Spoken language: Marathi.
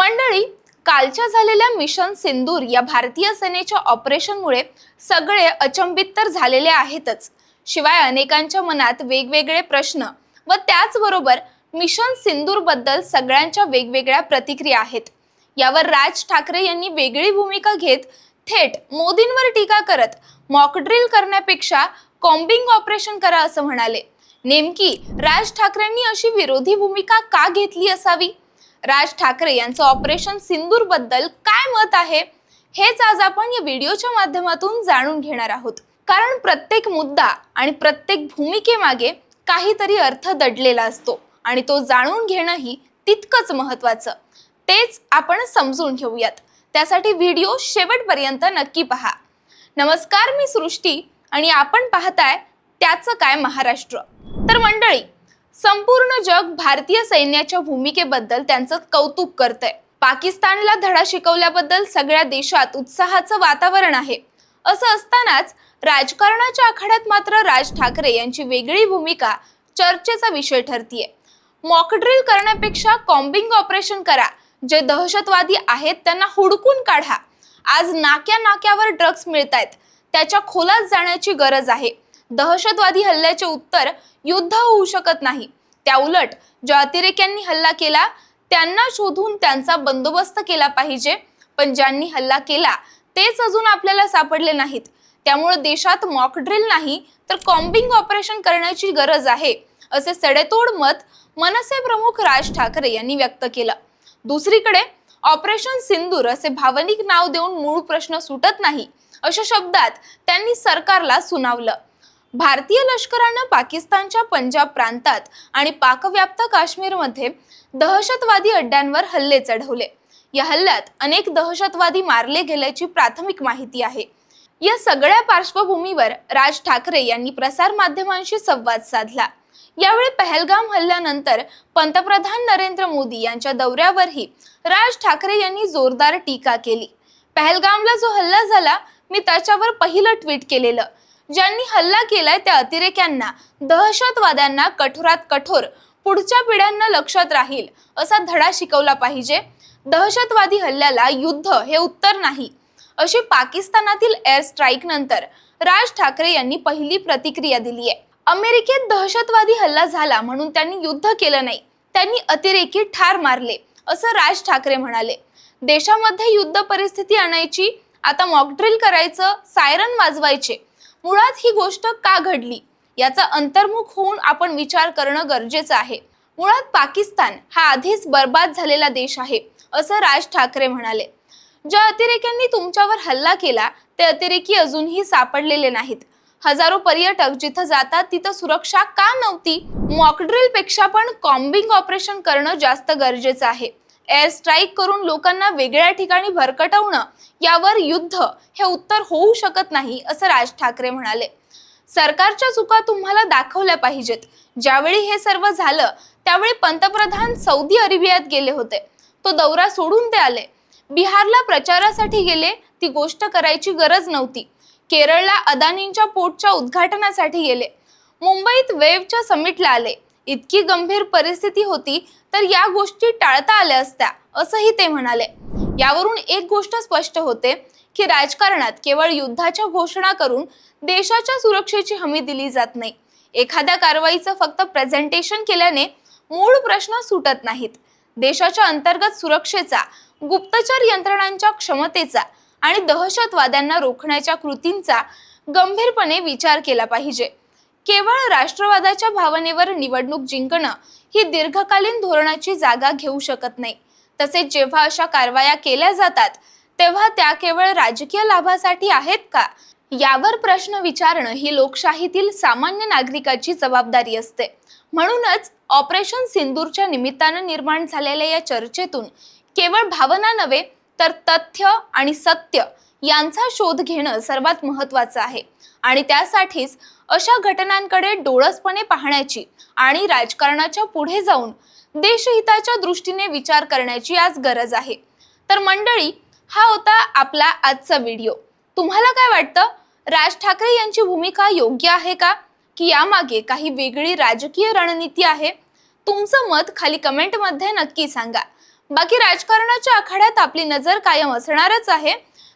मंडळी कालच्या झालेल्या मिशन सिंदूर या भारतीय सेनेच्या ऑपरेशनमुळे सगळे अचंबित तर झालेले आहेतच. शिवाय अनेकांच्या मनात वेगवेगळे प्रश्न व त्याचबरोबर मिशन सिंदूरबद्दल सगळ्यांच्या वेगवेगळ्या प्रतिक्रिया आहेत. यावर राज ठाकरे यांनी वेगळी भूमिका घेत थेट मोदींवर टीका करत मॉकड्रिल करण्यापेक्षा कॉम्बिंग ऑपरेशन करा असं म्हणाले. नेमकी राज ठाकरेंनी अशी विरोधी भूमिका का घेतली असावी? राज ठाकरे यांचं ऑपरेशन सिंदूरबद्दल काय मत आहे? हेच आज आपण या व्हिडिओच्या माध्यमातून जाणून घेणार आहोत. कारण प्रत्येक मुद्दा आणि प्रत्येक भूमिकेमागे काहीतरी अर्थ दडलेला असतो आणि तो जाणून घेणंही तितकंच महत्वाचं तेच आपण समजून घेऊयात. त्यासाठी व्हिडिओ शेवटपर्यंत नक्की पहा. नमस्कार मी सृष्टी आणि आपण पाहताय त्याचं काय महाराष्ट्र. तर मंडळी संपूर्ण जग भारतीय सैन्याच्या भूमिकेबद्दल त्यांचं कौतुक करतंय. पाकिस्तानला धडा शिकवल्याबद्दल सगळ्या देशात उत्साहाचं वातावरण आहे. असं असतानाच राजकारणाच्या आखाड्यात मात्र राज ठाकरे यांची वेगळी भूमिका चर्चेचा विषय ठरतीये. मॉकड्रिल करण्यापेक्षा कॉम्बिंग ऑपरेशन करा. जे दहशतवादी आहेत त्यांना हुडकून काढा. आज नाक्या नाक्यावर ड्रग्ज मिळत आहेत त्याच्या खोलात जाण्याची गरज आहे. दहशतवादी हल्ल्याचे उत्तर युद्ध होऊ शकत नाही. त्या उलट ज्या अतिरेक्यांनी हल्ला केला त्यांना शोधून त्यांचा बंदोबस्त केला पाहिजे. पण ज्यांनी हल्ला केला तेच अजून आपल्याला सापडले नाहीत. त्यामुळे देशात मॉकड्रिल नाही तर कॉम्बिंग ऑपरेशन करण्याची गरज आहे असे सडेतोड मत मनसे प्रमुख राज ठाकरे यांनी व्यक्त केलं. दुसरीकडे ऑपरेशन सिंदूर असे भावनिक नाव देऊन मूळ प्रश्न सुटत नाही अशा शब्दात त्यांनी सरकारला सुनावलं. भारतीय लष्करानं पाकिस्तानच्या पंजाब प्रांतात आणि पाकव्याप्त काश्मीरमध्ये दहशतवादी अड्ड्यांवर हल्ले चढवले. या हल्ल्यात अनेक दहशतवादी मारले गेल्याची प्राथमिक माहिती आहे. या सगळ्या पार्श्वभूमीवर राज ठाकरे यांनी प्रसार माध्यमांशी संवाद साधला. यावेळी पहलगाम हल्ल्यानंतर पंतप्रधान नरेंद्र मोदी यांच्या दौऱ्यावरही राज ठाकरे यांनी जोरदार टीका केली. पहलगामला जो हल्ला झाला मी त्याच्यावर पहिलं ट्विट केलेलं ज्यांनी हल्ला केलाय त्या अतिरेक्यांना दहशतवाद्यांना कठोरात कठोर पुढच्या पिढ्यांना लक्षात राहील असा धडा शिकवला पाहिजे. दहशतवादी हल्ल्याला युद्ध हे उत्तर नाही. अशी पाकिस्तानातील एअर स्ट्राईक नंतर राज ठाकरे यांनी पहिली प्रतिक्रिया दिली आहे. अमेरिकेत दहशतवादी हल्ला झाला म्हणून त्यांनी युद्ध केलं नाही. त्यांनी अतिरेकी ठार मारले असं राज ठाकरे म्हणाले. देशामध्ये युद्ध परिस्थिती आणायची आता मॉकड्रिल करायचं सायरन वाजवायचे मुळात ही गोष्ट का घडली? याचा अंतर्मुख होऊन आपण विचार करणं गरजेचं आहे. मुळात पाकिस्तान हा आधीच बर्बाद झालेला देश आहे असं राज ठाकरे म्हणाले. ज्या अतिरेक्यांनी तुमच्यावर हल्ला केला ते अतिरेकी अजूनही सापडलेले नाहीत. हजारो पर्यटक जिथं जातात तिथं सुरक्षा का नव्हती? मॉकड्रिलपेक्षा पण कॉम्बिंग ऑपरेशन करणं जास्त गरजेचं आहे. एअर स्ट्राईक करून लोकांना वेगळ्या ठिकाणी भरकटवणं यावर युद्ध हे उत्तर होऊ शकत नाही असं राज ठाकरे म्हणाले. सरकारच्या चुका तुम्हाला दाखवल्या पाहिजेत. ज्यावेळी हे सर्व झालं त्यावेळी पंतप्रधान सौदी अरेबियात गेले होते. तो दौरा सोडून ते आले. बिहारला प्रचारासाठी गेले ती गोष्ट करायची गरज नव्हती. केरळला अदानींच्या पोटच्या उद्घाटनासाठी गेले. मुंबईत वेव्हच्या समिटला आले. इतकी गंभीर परिस्थिती होती तर या गोष्टी टाळता आल्या असत्या असंही ते म्हणाले. यावरून एक गोष्ट स्पष्ट होते की राजकारणात केवळ युद्धाच्या घोषणा करून देशाच्या सुरक्षेची हमी दिली जात नाही. एखाद्या कारवाईचं फक्त प्रेझेंटेशन केल्याने मूळ प्रश्न सुटत नाहीत. देशाच्या अंतर्गत सुरक्षेचा गुप्तचर यंत्रणांच्या क्षमतेचा आणि दहशतवाद्यांना रोखण्याच्या कृतींचा गंभीरपणे विचार केला पाहिजे. केवळ राष्ट्रवादाच्या भावनेवर निवडणूक जिंकणं ही दीर्घकालीन धोरणाची जागा घेऊ शकत नाही. तसेच जेव्हा अशा कारवाया केल्या जातात तेव्हा त्या केवळ राजकीय लाभासाठी आहेत का? यावर प्रश्न विचारणं ही लोकशाहीतील सामान्य नागरिकाची जबाबदारी असते. म्हणूनच ऑपरेशन सिंदूरच्या निमित्तानं निर्माण झालेल्या या चर्चेतून केवळ भावना नव्हे तर तथ्य आणि सत्य यांचा शोध घेणं सर्वात महत्वाचं आहे. आणि त्यासाठीच अशा घटनांकडे डोळसपणे पाहण्याची आणि राजकारणाच्या पुढे जाऊन देशहिताच्या दृष्टीने विचार करण्याची आज गरज आहे. तर मंडळी हा होता आपला आजचा व्हिडिओ. तुम्हाला काय वाटतं? राज ठाकरे यांची भूमिका योग्य आहे का? की यामागे काही वेगळी राजकीय रणनीती आहे? तुमचं मत खाली कमेंटमध्ये नक्की सांगा. बाकी राजकारणाच्या आखाड्यात आपली नजर कायम असणारच आहे.